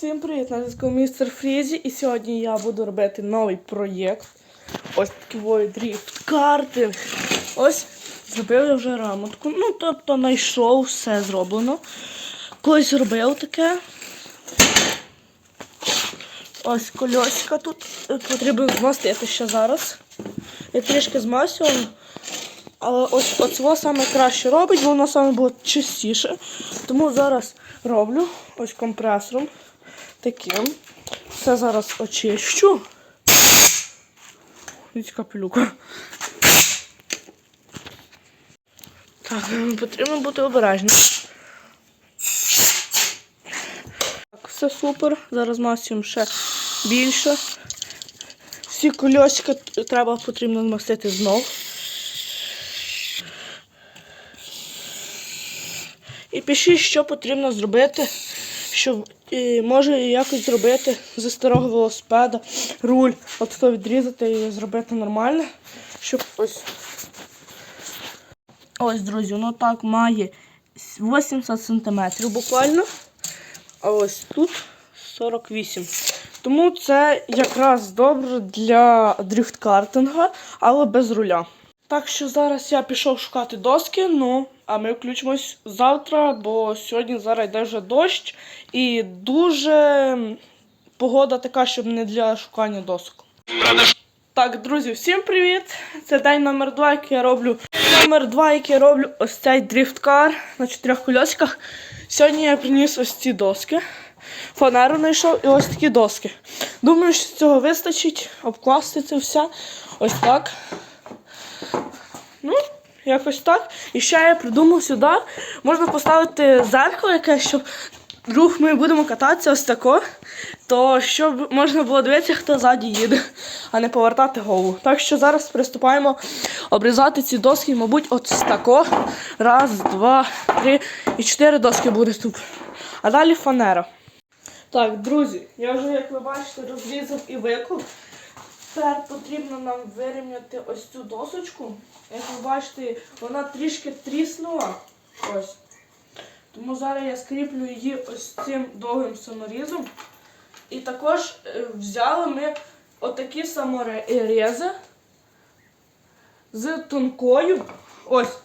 Всім привіт, на зв'язку містер Фрізі. І сьогодні я буду робити новий проєкт. Ось такий дріфт картинг. Ось зробив я вже рамочку. Ну, тобто знайшов, все зроблено. Колись робив таке. Ось кольоська тут потрібно змастити ще зараз. Я трішки змасював. Але ось оцього саме краще робить, бо воно саме було чистіше. Тому зараз роблю ось компресором таким. Все зараз очищу. Від капелюка. Так, потрібно бути обережним. Так, все супер. Зараз масуємо ще більше. Всі кольосики треба потрібно змастити знов. І пишіть, що потрібно зробити, щоб і, може якось зробити зі старого велосипеда руль, от то відрізати і зробити нормально, щоб ось. Ось, друзі, воно так має 80 см буквально. А ось тут 48. Тому це якраз добре для дрифт-картинга, але без руля. Так що зараз я пішов шукати доски, ну, а ми включимось завтра, бо сьогодні зараз йде вже дощ і дуже погода така, щоб не для шукання досок. Так, друзі, всім привіт! Це день номер два, який я роблю. Номер два, який я роблю ось цей дрифткар на чотирьох кольосках. Сьогодні я приніс ось ці доски. Фанеру знайшов і ось такі доски. Думаю, що цього вистачить обкласти це все. Ось так. Ну, якось так. І ще я придумав сюди. Можна поставити зеркало якесь, щоб друг ми будемо кататися ось тако, то щоб можна було дивитися, хто ззаді їде, а не повертати голову. Так що зараз приступаємо обрізати ці доски, мабуть, от тако. Раз, два, три і чотири доски буде тут. А далі фанера. Так, друзі, я вже, як ви бачите, розрізав і виклав. Тепер потрібно нам вирівняти ось цю досочку. Як ви бачите, вона трішки тріснула. Ось. Тому зараз я скріплю її ось цим довгим саморізом. І також е, взяли ми отакі саморези з тонкою. Ось.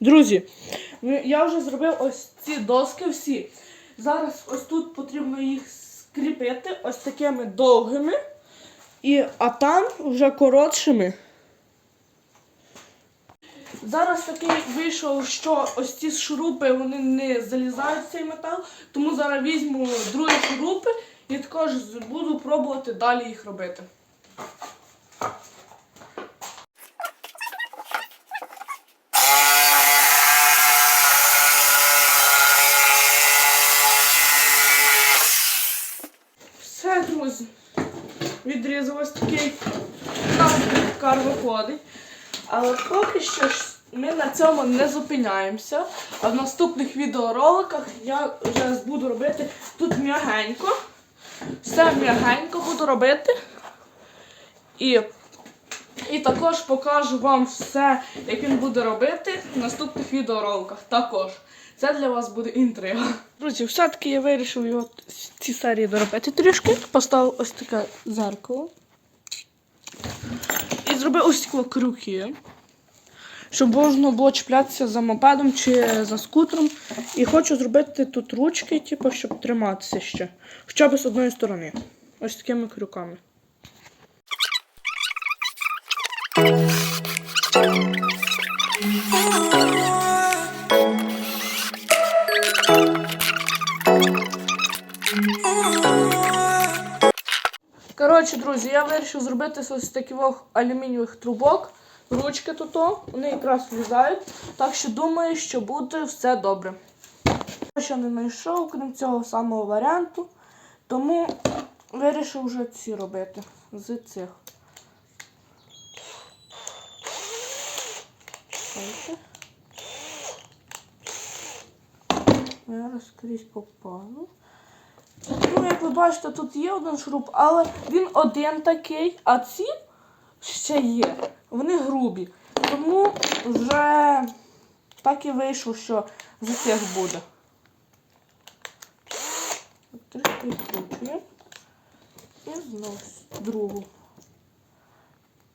Друзі, я вже зробив ось ці доски всі. Зараз ось тут потрібно їх скріпити ось такими довгими. І, а там вже коротшими. Зараз такий вийшов, що ось ці шурупи вони не залізають в цей метал, тому зараз візьму другі шурупи і також буду пробувати далі їх робити. Все, друзі. Відрізав ось такий нам кар виходить. Але поки що ми на цьому не зупиняємося. А в наступних відеороликах я вже буду робити тут м'ягенько. Все м'ягенько буду робити. І, і також покажу вам все, як він буде робити в наступних відеороликах. Також. Це для вас буде інтрига. Друзі, все-таки я вирішив його в цій серії доробити трішки. Поставив ось таке зеркало. І зробив ось такі крюки. Щоб можна було чіплятися за мопедом чи за скутером. І хочу зробити тут ручки, типу, щоб триматися ще. Хоча б з одної сторони. Ось такими крюками. Коротше, друзі, я вирішив зробити з таких алюмінієвих трубок. Ручки тут, вони якраз влізають. Так що думаю, що буде все добре. Я ще не знайшов, крім цього самого варіанту. Тому вирішив вже ці робити з цих. Скрізь попало. Ну, як ви бачите, тут є один шуруп, але він один такий, а ці ще є. Вони грубі. Тому вже так і вийшло, що за цих буде. От Відкручуємо. І знову другу.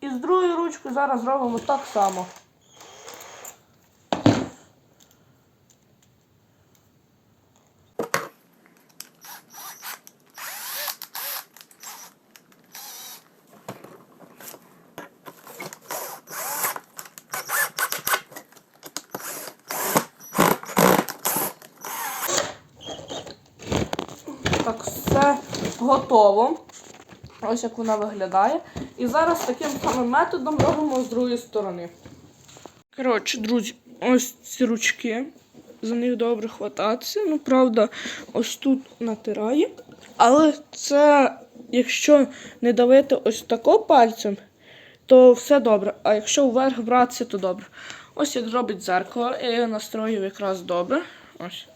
І з другою ручкою зараз зробимо так само. Так, все готово. Ось як вона виглядає. І зараз таким самим методом робимо з другої сторони. Коротше, друзі, ось ці ручки. За них добре хвататися. Ну, правда, ось тут натирає. Але це, якщо не давити ось тако пальцем, то все добре. А якщо вверх братися, то добре. Ось як робить дзеркало, я його якраз добре. Ось.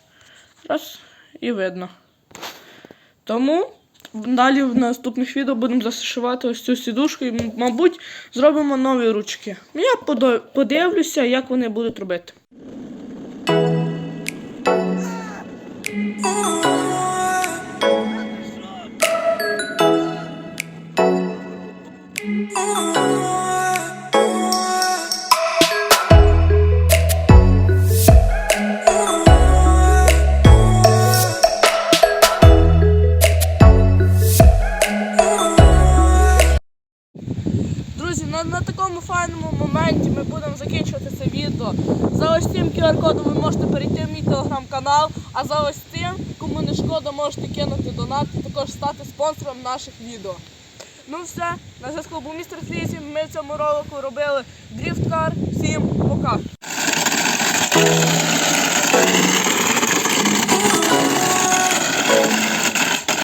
Раз, і видно. Тому далі в наступних відео будемо зашивати ось цю сідушку і, мабуть, зробимо нові ручки. Я подивлюся, як вони будуть робити. Друзі, на, на такому файному моменті ми будемо закінчувати це відео. За ось цим QR-кодом ви можете перейти в мій телеграм-канал, а за ось цим, кому не шкода, можете кинути донат і також стати спонсором наших відео. Ну все, на зв'язку був містер Флізі. Ми в цьому ролику робили дріфткар. Всім пока!